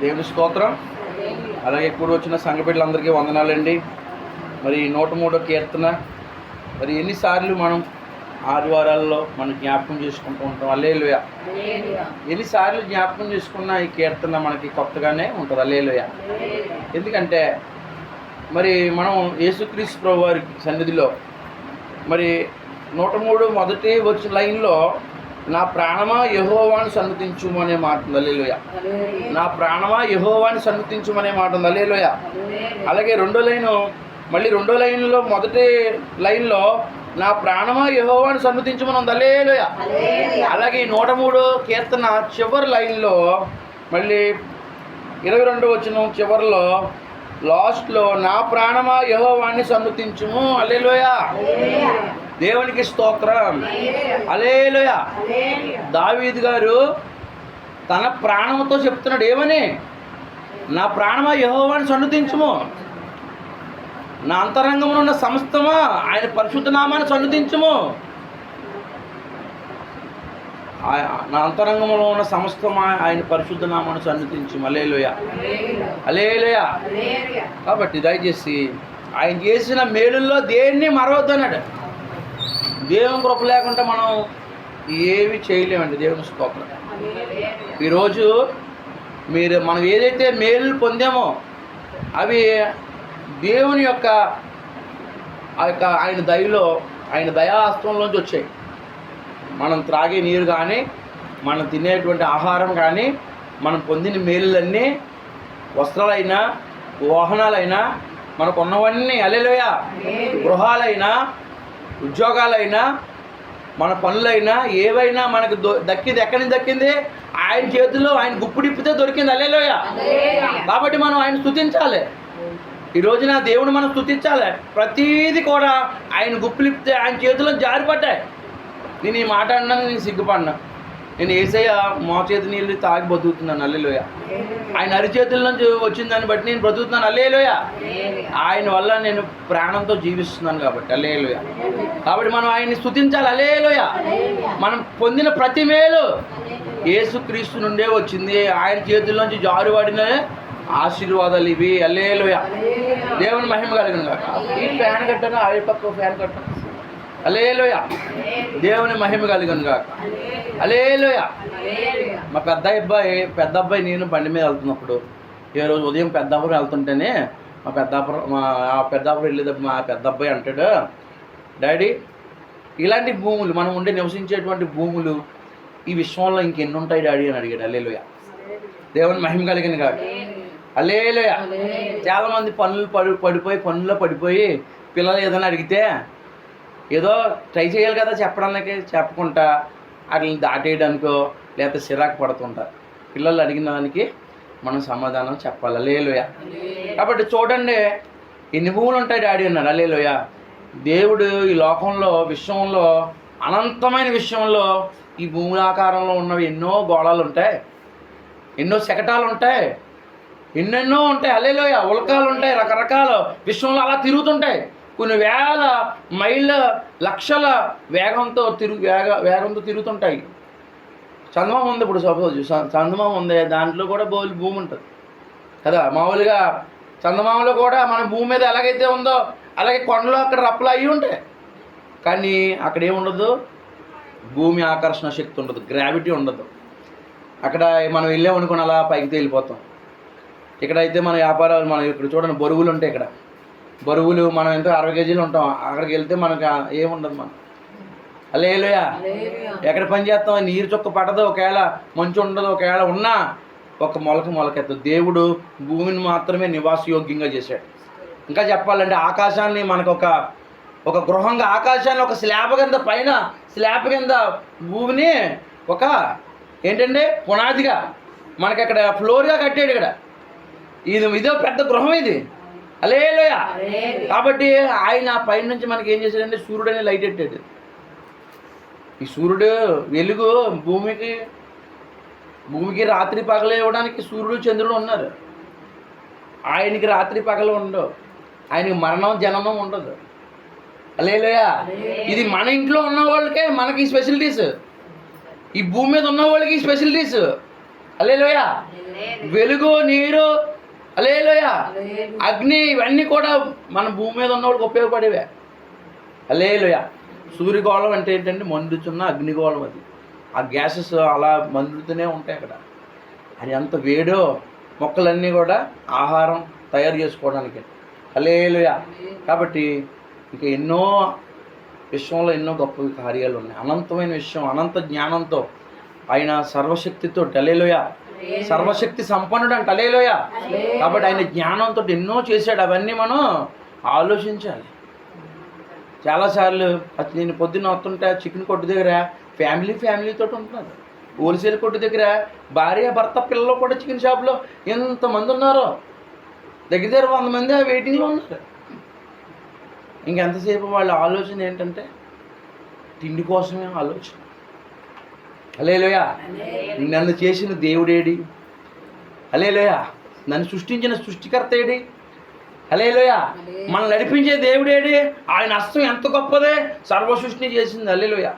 దేవుని స్తోత్రం. అలాగే ఇప్పుడు వచ్చిన సంఘ బిడ్డలందరికీ వందనాలండి. మరి నూట మూడో కీర్తన. మరి ఎన్నిసార్లు మనం ఆదివారాల్లో మనం జ్ఞాపకం చేసుకుంటూ ఉంటాం. అల్లేలుయ. ఎన్నిసార్లు జ్ఞాపకం చేసుకున్న ఈ కీర్తన మనకి కొత్తగానే ఉంటుంది. అల్లేలుయ. ఎందుకంటే మరి మనం యేసుక్రీస్తు ప్రభు వారి సన్నిధిలో మరి నూట మూడు మొదటి వచ్చిన లైన్లో నా ప్రాణమా యహోవాని సన్నతించుము అనే మాట ఉంది. నా ప్రాణమా యహోవాని సన్నతించుము అనే మాట ఉంది. అల్లేలుయ అలాగే రెండో లైను మళ్ళీ రెండో లైన్లో మొదటి లైన్లో నా ప్రాణమా యహోవాని సన్నతించుమని ఉంది. అలాగే ఈ నూట మూడు కీర్తన చివరి లైన్లో మళ్ళీ ఇరవై రెండు వచ్చిన చివరిలో లాస్ట్లో నా ప్రాణమా యహోవాన్ని సన్నతించుము అల్లేలోయ దేవునికి స్తోత్రం. అలేలోయ దావీద్ గారు తన ప్రాణంతో చెప్తున్నాడు ఏమని? నా ప్రాణమా యహోవాన్ని సన్నుతించుము నా అంతరంగంలో ఉన్న సమస్తమా ఆయన పరిశుద్ధ నామాన్ని సన్నుతించుము ఆ- నా అంతరంగంలో ఉన్న సమస్తమా ఆయన పరిశుద్ధ నామాన్ని సన్నుతించు అలేలోయ అలేలోయ కాబట్టి దయచేసి ఆయన చేసిన మేలుల్లో దేన్ని మరవద్దు అన్నాడు దేవుని కృప లేకుండా మనం ఏమి చేయలేమండి దేవుని స్తోత్రం. ఈరోజు మీరు మనం ఏదైతే మేలు పొందామో అవి దేవుని యొక్క ఆ యొక్క ఆయన దయలో ఆయన దయాస్త్రంలోంచి వచ్చాయి. మనం త్రాగే నీరు కానీ మనం తినేటువంటి ఆహారం కానీ మనం పొందిన మేలులన్నీ వస్త్రాలైనా వాహనాలైనా మనకున్నవన్నీ అలెలోయ గృహాలైనా ఉద్యోగాలైనా మన పనులైనా ఏవైనా మనకు దక్కింది ఎక్కడి నుంచి దక్కింది? ఆయన చేతిలో ఆయన గుప్పుడిప్పితే దొరికింది. అల్లెలోయ కాబట్టి మనం ఆయన స్తుతించాలి. ఈ రోజున దేవుని మనం స్తుతించాలి. ప్రతీది కూడా ఆయన గుప్పులిప్పితే ఆయన చేతిలో జారిపడ్డాయి. నేను ఈ మాట అన్నాను నేను సిగ్గుపడినా నేను ఏసయ్య మా చేతి నీళ్ళు తాగి బతుకుతున్నాను అల్లెలోయ ఆయన అరిచేతుల నుంచి వచ్చిన దాన్ని బట్టి నేను బ్రతుకుతున్నాను అల్లేలోయ ఆయన వల్ల నేను ప్రాణంతో జీవిస్తున్నాను కాబట్టి అల్లేలోయ కాబట్టి మనం ఆయన్ని స్తుతించాలి అల్లేలోయ మనం పొందిన ప్రతి మేలు ఏసుక్రీస్తు నుండే వచ్చింది. ఆయన చేతుల నుంచి జారుబడిన ఆశీర్వాదాలు ఇవి అల్లేలోయ దేవుని మహిమ కలిగిన కాక ఈ ఫ్యాన్ కట్టను? ఆ పక్క ఫ్యాన్ కట్టను? అలేలోయ దేవుని మహిమ కలిగిన కాక అలేలోయ మా పెద్ద అబ్బాయి పెద్ద అబ్బాయి నేను బండి మీద వెళ్తున్నప్పుడు ఏ రోజు ఉదయం పెద్దాపురం వెళ్తుంటేనే మా పెద్దాపురం మా ఆ పెద్దాపురం వెళ్ళేటప్పుడు మా పెద్ద అబ్బాయి అంటాడు డాడీ ఇలాంటి భూములు మనం ఉండే నివసించేటువంటి భూములు ఈ విశ్వంలో ఇంకెన్ని ఉంటాయి డాడీ? అని అడిగాడు. అల్లేలోయ దేవుని మహిమ కలిగిన కాక అల్లేలోయ చాలామంది పనులు పడి పడిపోయి పనుల్లో పడిపోయి పిల్లలు ఏదైనా అడిగితే ఏదో ట్రై చేయాలి కదా చెప్పడానికి చెప్పకుండా వాటిని దాటేయడానికో లేకపోతే సిరాకు పడుతుంటారు పిల్లలు అడిగిన దానికి మనం సమాధానం చెప్పాలి? లేలోయ? కాబట్టి చూడండి ఎన్ని భూములు ఉంటాయి డాడీ అన్నాడు? అలేలోయ దేవుడు ఈ లోకంలో విశ్వంలో అనంతమైన విషయంలో ఈ భూముల ఆకారంలో ఉన్నవి ఎన్నో గోళాలు ఉంటాయి. ఎన్నో శకటాలు ఉంటాయి. ఎన్నెన్నో ఉంటాయి. అల్లేలోయ! ఉల్కాలు ఉంటాయి. రకరకాల. విశ్వంలో అలా తిరుగుతుంటాయి. కొన్ని వేల మైళ్ళ లక్షల వేగంతో తిరుగు వేగ వేగంతో తిరుగుతుంటాయి. చందమామ ఉంది ఇప్పుడు సపోజ్ చ- చందమామ ఉంది దాంట్లో కూడా బోల్ భూమి ఉంటుంది. కదా మామూలుగా చందమామలో కూడా మన భూమి మీద ఎలాగైతే ఉందో అలాగే కొండలో అక్కడ రప్పలు అయ్యి ఉంటాయి. కానీ అక్కడ ఏముండదు భూమి ఆకర్షణ శక్తి ఉండదు గ్రావిటీ ఉండదు. అక్కడ మనం వెళ్ళామనుకుని అలా పైకి తేలిపోతాం. ఇక్కడైతే మన వ్యాపారాలు మనం ఇక్కడ చూడండి బరువులు ఉంటాయి ఇక్కడ. బరువులు మనం ఎంతో అరవై కేజీలు ఉంటాం అక్కడికి వెళ్తే మనకు ఏముండదు మనం అలేలుయా ఎక్కడ పని చేస్తాం? నీరు చుక్క పడదు. ఒకవేళ మంచు ఉండదు ఒకవేళ ఉన్నా ఒక మొలక మొలకెత్తదు. దేవుడు భూమిని మాత్రమే నివాసయోగ్యంగా చేశాడు. ఇంకా చెప్పాలంటే ఆకాశాన్ని మనకు ఒక ఒక గృహంగా ఆకాశాన్ని ఒక స్లాబ్ కింద పైన స్లాబ్ కింద భూమిని ఒక ఏంటంటే పునాదిగా మనకి అక్కడ ఫ్లోర్గా కట్టాడు ఇక్కడ. ఇది ఇదో పెద్ద గృహం ఇది. అలేలోయ కాబట్టి ఆయన పైన నుంచి మనకి ఏం చేశాడంటే సూర్యుడు అనే లైట్ పెట్టాడు ఈ సూర్యుడు వెలుగు భూమికి భూమికి రాత్రి పగలు ఇవ్వడానికి సూర్యుడు చంద్రుడు ఉన్నారు. ఆయనకి రాత్రి పగలు ఉండవు. ఆయనకి మరణం జననం ఉండదు. అలేలోయ ఇది మన ఇంట్లో ఉన్న వాళ్ళకే మనకి స్పెషలిటీస్ ఈ భూమి మీద ఉన్న వాళ్ళకి స్పెషలిటీస్ అలేలోయ వెలుగు నీరు అలేలోయ అగ్ని ఇవన్నీ కూడా మన భూమి మీద ఉన్న వాళ్ళకి ఉపయోగపడేవే. అలేలోయ సూర్యగోళం అంటే ఏంటంటే మండుతున్న అగ్నిగోళం అది. ఆ గ్యాసెస్ అలా మండుతూనే ఉంటాయి అక్కడ. అది ఎంత వేడో మొక్కలన్నీ కూడా ఆహారం తయారు చేసుకోవడానికి. అలేలుయ కాబట్టి ఇక ఎన్నో విశ్వంలో ఎన్నో గొప్ప కార్యాలు ఉన్నాయి. అనంతమైన విషయం అనంత జ్ఞానంతో ఆయన సర్వశక్తితో అలేలోయ సర్వశక్తి సంపన్నుడు అంటే అలేలోయ కాబట్టి ఆయన జ్ఞానంతో ఎన్నో చేశాడు. అవన్నీ మనం ఆలోచించాలి. చాలాసార్లు నేను పొద్దున్న వస్తుంటే చికెన్ కొట్టు దగ్గర ఫ్యామిలీ ఫ్యామిలీతో ఉంటున్నారు. హోల్సేల్ కొట్టు దగ్గర భార్య భర్త పిల్లలు కూడా చికెన్ షాప్లో ఎంతమంది ఉన్నారో? దగ్గర దగ్గర వంద మంది ఆ వెయిటింగ్లో ఉన్నారు. ఇంకెంతసేపు వాళ్ళ ఆలోచన ఏంటంటే తిండి కోసమే ఆలోచన. అలేలోయ నన్ను చేసిన దేవుడేడి? అలేలోయ నన్ను సృష్టించిన సృష్టికర్త ఏడి అలేలోయ మనల్ని నడిపించే దేవుడేడి? ఆయన హస్తం ఎంత గొప్పదే? సర్వ సృష్టి చేసింది. అలేలోయ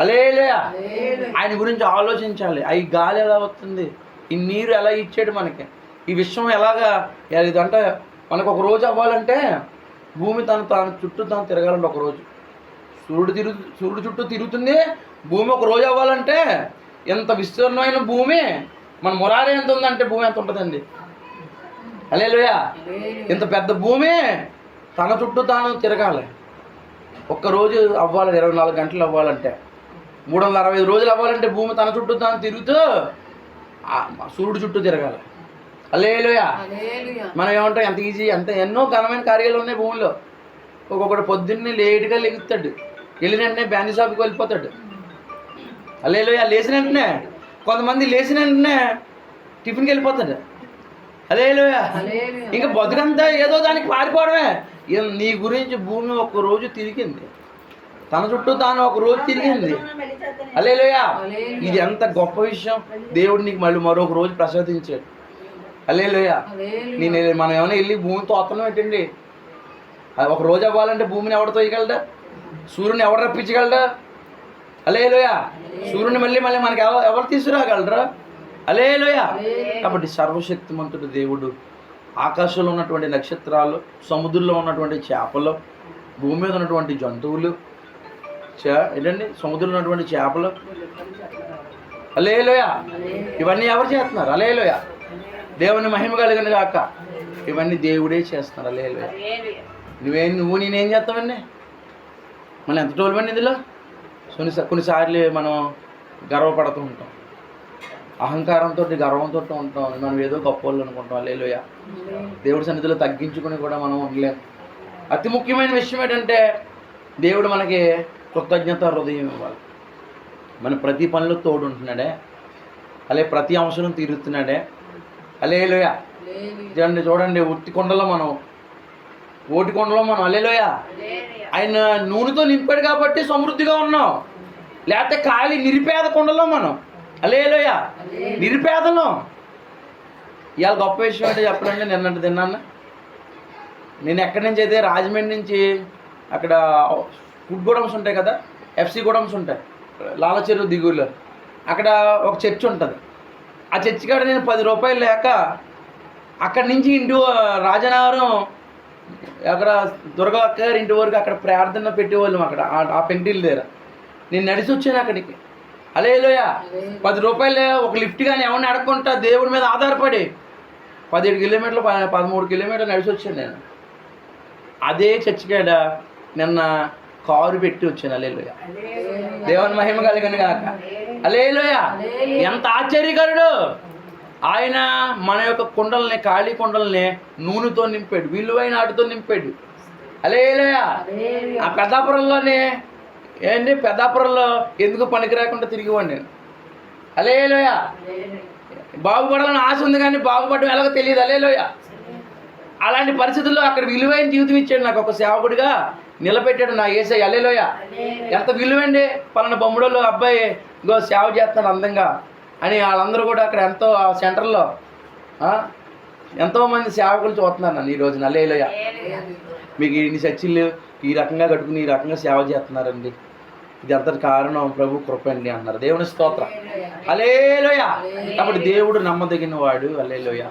అలేలోయ ఆయన గురించి ఆలోచించాలి. ఈ గాలి ఎలా వస్తుంది? ఈ నీరు ఎలా ఇచ్చాడు మనకి? ఈ విశ్వం ఎలాగా? ఇదంటే మనకు ఒక రోజు అవ్వాలంటే భూమి తను తాను చుట్టూ తాను తిరగాలంటే ఒక రోజు. సూర్యుడు తిరుగు సూర్యుడు చుట్టూ తిరుగుతుంది. భూమి ఒక రోజు అవ్వాలంటే ఎంత విస్తీర్ణమైన భూమి? మన మురారి ఎంత ఉందంటే భూమి ఎంత ఉంటుందండి? అలేలుయ ఇంత పెద్ద భూమి తన చుట్టూ తాను తిరగాలి. ఒక్క రోజు అవ్వాలి ఇరవై నాలుగు గంటలు అవ్వాలంటే. మూడు వందల అరవై ఐదు రోజులు అవ్వాలంటే భూమి తన చుట్టూ తాను తిరుగుతూ సూర్యుడు చుట్టూ తిరగాలి. అలేలుయ మనం ఏమంటాం ఎంత ఈజీ ఎంత ఎన్నో ఘనమైన కార్యాలు ఉన్నాయి భూమిలో. ఒక్కొక్కడు పొద్దున్నే లేటుగా లెగుతాడు వెళ్ళిన వెంటనే బ్యాండ్ షాప్కి వెళ్ళిపోతాడు. అలేలుయ లేచిన వెంటనే కొంతమంది లేచిన వెంటనే టిఫిన్కి వెళ్ళిపోతాడు. అలేలుయ ఇంకా బతుకంతా ఏదో దానికి పారిపోవడమే. నీ గురించి భూమి ఒక రోజు తిరిగింది. తన చుట్టూ తాను ఒక రోజు తిరిగింది. అలేలుయ ఇది ఎంత గొప్ప విషయం. దేవుడు నీకు మళ్ళీ మరొక రోజు ప్రసాదించాడు. అలేలుయ నేను మనం ఏమైనా వెళ్ళి భూమి తోతనం ఏంటండి అది ఒక రోజు అవ్వాలంటే భూమిని ఎవడు తోయగలడా? సూర్యుని ఎవడు రప్పించగలడా? అలేలోయ సూర్యుని మళ్ళీ మళ్ళీ మనకి ఎవ ఎవరు తీసుకురాగలరా? అలేలోయ కాబట్టి సర్వశక్తిమంతుడు దేవుడు ఆకాశంలో ఉన్నటువంటి నక్షత్రాలు సముద్రంలో ఉన్నటువంటి చేపలు భూమి మీద ఉన్నటువంటి జంతువులు చే ఏంటండి? సముద్రంలో ఉన్నటువంటి చేపలు. అలేలోయ ఇవన్నీ ఎవరు చేస్తున్నారు? అలేలోయ దేవుని మహిమ కలిగిన కాక ఇవన్నీ దేవుడే చేస్తున్నారు. అలేలోయ నువ్వేం నువ్వు నేనేం చేస్తామండి మనం ఎంత టోల్మండి ఇందులో? కొన్ని కొన్నిసార్లు మనం గర్వపడుతూ ఉంటాం. అహంకారంతో గర్వంతో ఉంటాం. మనం ఏదో గొప్ప వాళ్ళు అనుకుంటాం. లేలోయ దేవుడి సన్నిధిలో తగ్గించుకొని కూడా మనం ఉండలేం. అతి ముఖ్యమైన విషయం ఏంటంటే దేవుడు మనకి కృతజ్ఞత హృదయం ఇవ్వాలి. మన ప్రతి పనిలో తోడు ఉంటున్నాడే. అలాగే ప్రతి అవసరం తీరుతున్నాడే అలేలోయ చూడండి చూడండి ఉత్తి కొండలో మనం ఓటి కొండలో మనం అల్లెలోయ? ఆయన నూనెతో నింపాడు కాబట్టి సమృద్ధిగా ఉన్నాం. లేకపోతే ఖాళీ నిరుపేద కొండలో మనం. అలేలోయ నిరుపేదలో. ఇవాళ గొప్ప విషయం అంటే చెప్పడండి నిన్నటి తిన్నాను. నేను ఎక్కడి నుంచి అయితే రాజమండ్రి నుంచి అక్కడ ఫుడ్ గోడమ్స్ ఉంటాయి కదా ఎఫ్సి గోడమ్స్ ఉంటాయి. లాలచెరువు దిగువలో. అక్కడ ఒక చర్చ్ ఉంటుంది. ఆ చర్చి కాడ నేను పది రూపాయలు లేక అక్కడి నుంచి ఇంటి రాజనగరం అక్కడ దుర్గా అక్క గారి ఇంటి వరకు అక్కడ ప్రార్థన పెట్టేవాళ్ళం అక్కడ ఆ- పెంటిల్ దగ్గర. నేను నడిచి వచ్చాను అక్కడికి. అలేలోయ పది రూపాయలు ఒక లిఫ్ట్ కానీ ఎవరిని అడగకుండా దేవుడి మీద ఆధారపడి. పదిహేడు కిలోమీటర్లు పదమూడు కిలోమీటర్లు నడిచి వచ్చాను నేను. అదే చర్చి కాడ నిన్న కారు పెట్టి వచ్చాను అలేలోయ దేవుని మహిమ కలిగిన కాక అలేలోయ ఎంత ఆశ్చర్యకరుడు. ఆయన మన యొక్క కుండల్ని ఖాళీ కుండల్ని నూనెతో నింపాడు విలువైన ఆటితో నింపాడు. అలేలోయ ఆ పెద్దాపురంలోనే ఏంటి? పెద్దాపురంలో ఎందుకు పనికి రాకుండా తిరిగివ్వండి నేను అలేలోయ బాగుపడాలని ఆశ ఉంది కానీ బాగుపడడం ఎలాగో తెలియదు. అలేలోయ అలాంటి పరిస్థితుల్లో అక్కడ విలువైన జీవితం ఇచ్చాడు నాకు ఒక సేవకుడిగా నిలబెట్టాడు నా ఏసై. అలేలోయ ఎంత విలువండి పలానా బొమ్మడోళ్ళు అబ్బాయి ఇంకో సేవ చేస్తున్నాడు అందంగా. అని వాళ్ళందరూ కూడా అక్కడ ఎంతో ఆ సెంటర్లో ఎంతోమంది సేవకులు చూస్తున్నారు నన్ను ఈ రోజు అలేలోయ మీకు ఇన్ని చర్చిలు ఈ రకంగా కట్టుకుని ఈ రకంగా సేవ చేస్తున్నారండి. ఇది అంతటి కారణం? ప్రభు కృపండి అన్నారు. దేవుని స్తోత్రం. అలేలోయ కాబట్టి దేవుడు నమ్మదగిన వాడు. అలేలోయ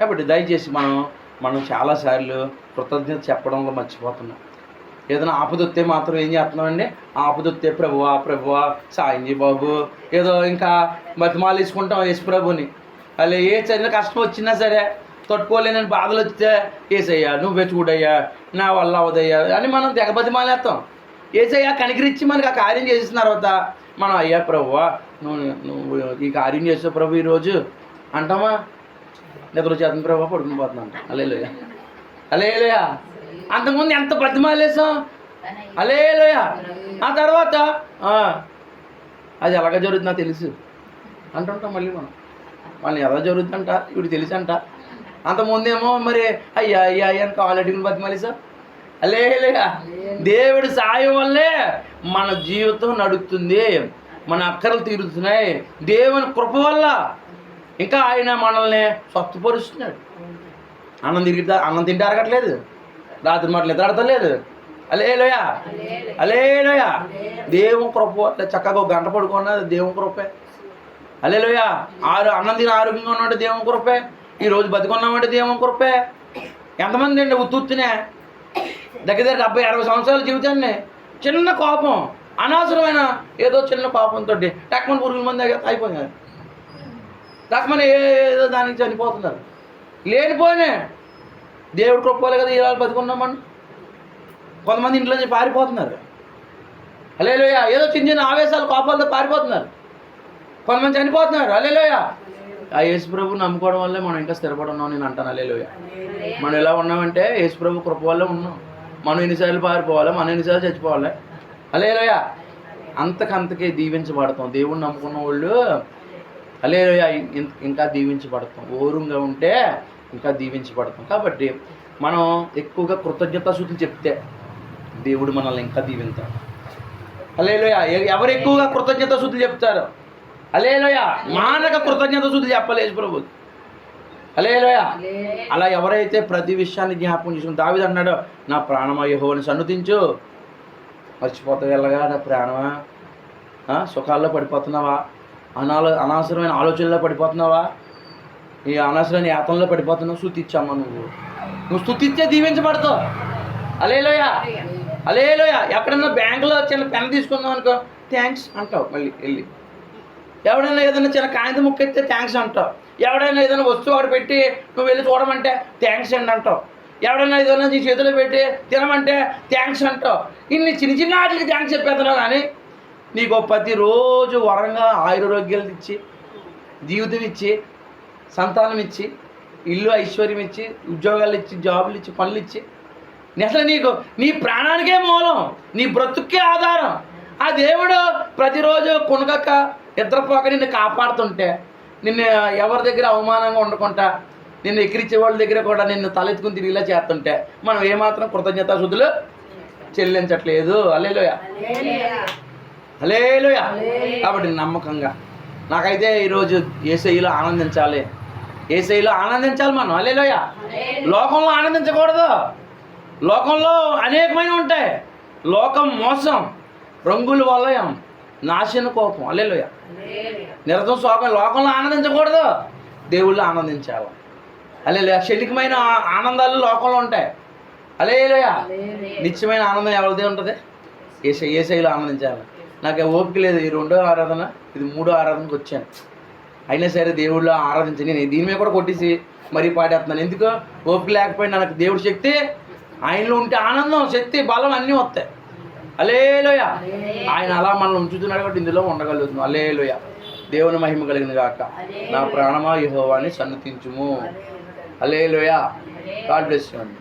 కాబట్టి దయచేసి మనం మనం చాలాసార్లు కృతజ్ఞత చెప్పడంలో మర్చిపోతున్నాం. ఏదైనా ఆపదొత్తే మాత్రం ఏం చేస్తున్నామండి? ఆపదొత్తే ప్రభువా ప్రభువా సాయం బాబు ఏదో ఇంకా బతిమాలేసుకుంటాం యేసు ప్రభుని అలా ఏ చిన్న కష్టం వచ్చినా సరే తట్టుకోలేనని బాధలు వస్తే ఏసయ్యా నువ్వే చూడయ్యా నా వల్ల అవదయ్యా అని మనం తెగ బతిమాలేస్తాం. ఏసయ్యా కనికరించి మనకి ఆ కార్యం చేసిన తర్వాత మనం అయ్యా ప్రభువా నువ్వు నువ్వు ఈ కార్యం చేసావు ప్రభు ఈరోజు అంటామా? నిద్ర చేతను ప్రభు పడుకుని పోతున్నా అంట అలే అలేలోయ అంతకుముందు ఎంత బ్రతిమాలేసాం అలేలోయ ఆ తర్వాత అది ఎలాగ జరుగుతుందో తెలుసు. అంటుంటాం మళ్ళీ మనం. వాళ్ళని ఎలా జరుగుతుందంట? ఇప్పుడు తెలుసంట. అంతకుముందేమో మరి అయ్యా అయ్యా అయ్యా అని కాలు అడుగుని బతిమాలేసా అలేలుయా దేవుడి సాయం వల్లే మన జీవితం నడుస్తుంది. మన అక్కర్లు తీరుతున్నాయి. దేవుని కృప వల్ల ఇంకా ఆయన మనల్ని స్వస్థపరుస్తున్నాడు. అన్నం తిరిగి అన్నం తింటే అరగట్లేదు. రాత్రి మాటలు నిద్ర ఆడతలేదు అలేలోయ అలేలోయ దేవుని కృప వల్ల చక్కగా ఒక గంట పడుకున్నది దేవుని కృపే. అలేలోయ ఆరు అన్నం తిని ఆరోగ్యంగా ఉన్నాడు దేవుని కృపే. ఈ రోజు బతికున్నామంటే దేవుని కృపే. ఎంతమంది అండి ఉత్తునే దగ్గర దగ్గర డెబ్బై అరవై సంవత్సరాల జీవితాన్ని చిన్న కోపం అనవసరమైన ఏదో చిన్న కోపంతో టక్మన్ పురుగుల మంది అయిపోయింది. టక్మన్ ఏదో దానికి చనిపోతున్నారు. లేనిపోయినే దేవుడు కృపలే కదా ఇలా బతుకున్నామని కొంతమంది ఇంట్లో నుంచి పారిపోతున్నారు. అలేలోయ ఏదో చిన్న చిన్న ఆవేశాలు కోపాలతో పారిపోతున్నారు. కొంతమంది చనిపోతున్నారు. అలేలోయ ఆ యేసు ప్రభు నమ్ముకోవడం వల్లే మనం ఇంకా స్థిరపడున్నాం నేను అంటాను. అలేలోయ మనం ఎలా ఉన్నామంటే యేసు ప్రభు కృప వల్లే ఉన్నాం. మనం ఎన్నిసార్లు పారిపోవాలి? మనం ఎన్నిసార్లు చచ్చిపోవాలి? అలేలోయ అంతకంతకే దీవించబడతాం. దేవుణ్ణి నమ్ముకున్న వాళ్ళు అలేలోయ ఇంకా దీవించబడతాం. ఓరుగా ఉంటే ఇంకా దీవించబడతాం. కాబట్టి మనం ఎక్కువగా కృతజ్ఞతాశుద్ధి చెప్తే దేవుడు మనల్ని ఇంకా దీవించాడు. అలేలోయ ఎ- ఎవరు ఎక్కువగా కృతజ్ఞత శుద్ధి చెప్తారు? అలేలోయ మానక కృతజ్ఞత శుద్ధి చెప్పలేదు ప్రభు. అలేలోయ అలా ఎవరైతే ప్రతి విషయాన్ని జ్ఞాపకం చేసుకుని దావిది అన్నాడు నా ప్రాణమా యహోని సన్నుతించు. మర్చిపోతావు వెళ్ళగా నా ప్రాణమా? సుఖాల్లో పడిపోతున్నావా? అనాలో అనవసరమైన ఆలోచనలో పడిపోతున్నావా? ఈ అనవసరమైన యాతంలో పడిపోతున్నావు స్థుతిచ్చామ్మా నువ్వు? నువ్వు స్థుతిచ్చే దీవించబడతావు. అలేలోయ అలేలోయ ఎక్కడన్నా బ్యాంకులో చిన్న పెన్ తీసుకుందాం అనుకో థ్యాంక్స్ అంటావు మళ్ళీ వెళ్ళి. ఎవడైనా ఏదైనా చిన్న కాగితం ముక్క ఇస్తే థ్యాంక్స్ అంటావు. ఎవడైనా ఏదైనా వస్తువు అక్కడ పెట్టి నువ్వు వెళ్ళి చూడమంటే థ్యాంక్స్ అండి అంటావు. ఎవడైనా ఏదైనా నీ చేతిలో పెట్టి తినమంటే థ్యాంక్స్ అంటావు. ఇన్ని చిన్న చిన్న వాటికి థ్యాంక్స్ చెప్పేస్తున్నావు కానీ నీకు ప్రతిరోజు వరంగా ఆయురోగ్యాలు ఇచ్చి జీవితం ఇచ్చి సంతానం ఇచ్చి ఇల్లు ఐశ్వర్యం ఇచ్చి ఉద్యోగాలు ఇచ్చి జాబులు ఇచ్చి పనులు ఇచ్చి అసలు నీకు నీ ప్రాణానికే మూలం నీ బ్రతుక్కే ఆధారం. ఆ దేవుడు ప్రతిరోజు కొనుగక నిద్రపోక నిన్ను కాపాడుతుంటే నిన్ను ఎవరి దగ్గర అవమానంగా ఉండకుండా నిన్ను ఎక్కిరించే వాళ్ళ దగ్గర కూడా నిన్ను తలెత్తుకుని తిరిగిలా చేస్తుంటే మనం ఏమాత్రం కృతజ్ఞతాశుద్ధులు చెల్లించట్లేదు. అలేలోయ అలేలోయ కాబట్టి నమ్మకంగా నాకైతే ఈరోజు ఏసైలో ఆనందించాలి. ఏసైలో ఆనందించాలి మనం. అలేలోయ లోకంలో ఆనందించకూడదు. లోకంలో అనేకమైన ఉంటాయి. లోకం మోసం రంగుల వలయం నాశన కోపం. అల్లెలోయ నిరతం శోకం. లోకంలో ఆనందించకూడదు. దేవుళ్ళు ఆనందించాలి. అల్లెలోయ క్షణికమైన ఆనందాలు లోకంలో ఉంటాయి. అలేలోయ నిత్యమైన ఆనందం ఎవరిదే ఉంటుంది? ఏసై ఏసైలో ఆనందించాలి. నాకు ఓపిక లేదు. ఈ రెండో ఆరాధన ఇది మూడో ఆరాధనకు వచ్చాను. అయినా సరే దేవుళ్ళు ఆరాధించి నేను దీని మీద కూడా కొట్టేసి మరీ పాడేస్తున్నాను. ఎందుకు? ఓపిక లేకపోయినా నాకు దేవుడి శక్తి ఆయనలో ఉంటే ఆనందం శక్తి బలం అన్నీ వస్తాయి. అలేలోయ ఆయన అలా మనల్ని ఉంచుతున్నాడు కాబట్టి ఇందులో ఉండగలుగుతున్నాం. అలేలోయ దేవుని మహిమ కలిగిన గాక. నా ప్రాణమా యెహోవాని సన్నతించుము. అలేలోయ గాడ్ బ్లెస్ యూ అండి.